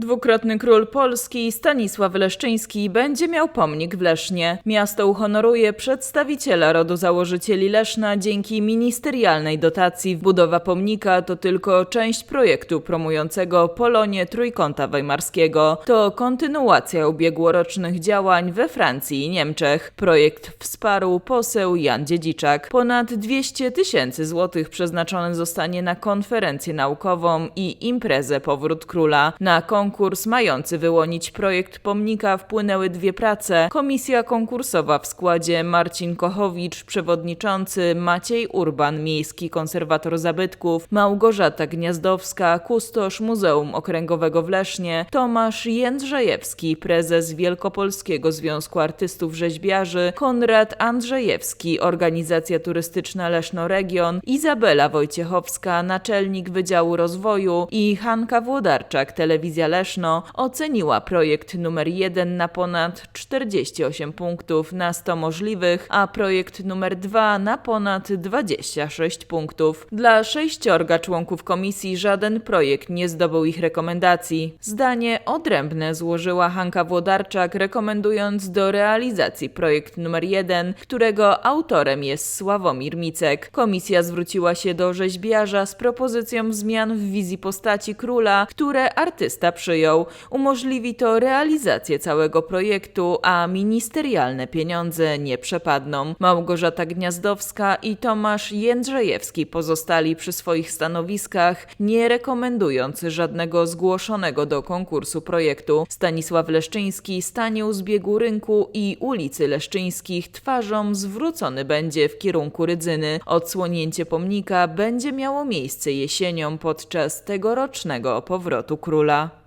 Dwukrotny król Polski Stanisław Leszczyński będzie miał pomnik w Lesznie. Miasto uhonoruje przedstawiciela rodu założycieli Leszna dzięki ministerialnej dotacji. Budowa pomnika to tylko część projektu promującego Polonię Trójkąta Weimarskiego. To kontynuacja ubiegłorocznych działań we Francji i Niemczech. Projekt wsparł poseł Jan Dziedziczak. Ponad 200 tysięcy złotych przeznaczone zostanie na konferencję naukową i imprezę Powrót Króla. Na konkurs mający wyłonić projekt pomnika wpłynęły dwie prace. Komisja konkursowa w składzie Marcin Kochowicz, przewodniczący, Maciej Urban, miejski konserwator zabytków, Małgorzata Gniazdowska, kustosz Muzeum Okręgowego w Lesznie, Tomasz Jędrzejewski, prezes Wielkopolskiego Związku Artystów Rzeźbiarzy, Konrad Andrzejewski, organizacja turystyczna Leszno Region, Izabela Wojciechowska, naczelnik Wydziału Rozwoju i Hanka Włodarczak, Telewizja Leszno, oceniła projekt numer 1 na ponad 48 punktów na 100 możliwych, a projekt numer 2 na ponad 26 punktów. Dla sześciorga członków komisji żaden projekt nie zdobył ich rekomendacji. Zdanie odrębne złożyła Hanka Włodarczak, rekomendując do realizacji projekt numer 1, którego autorem jest Sławomir Micek. Komisja zwróciła się do rzeźbiarza z propozycją zmian w wizji postaci króla, które artysta przyjął. Umożliwi to realizację całego projektu, a ministerialne pieniądze nie przepadną. Małgorzata Gniazdowska i Tomasz Jędrzejewski pozostali przy swoich stanowiskach, nie rekomendując żadnego zgłoszonego do konkursu projektu. Stanisław Leszczyński stanie u zbiegu rynku i ulicy Leszczyńskich twarzą zwrócony będzie w kierunku Rydzyny. Odsłonięcie pomnika będzie miało miejsce jesienią podczas tegorocznego powrotu króla.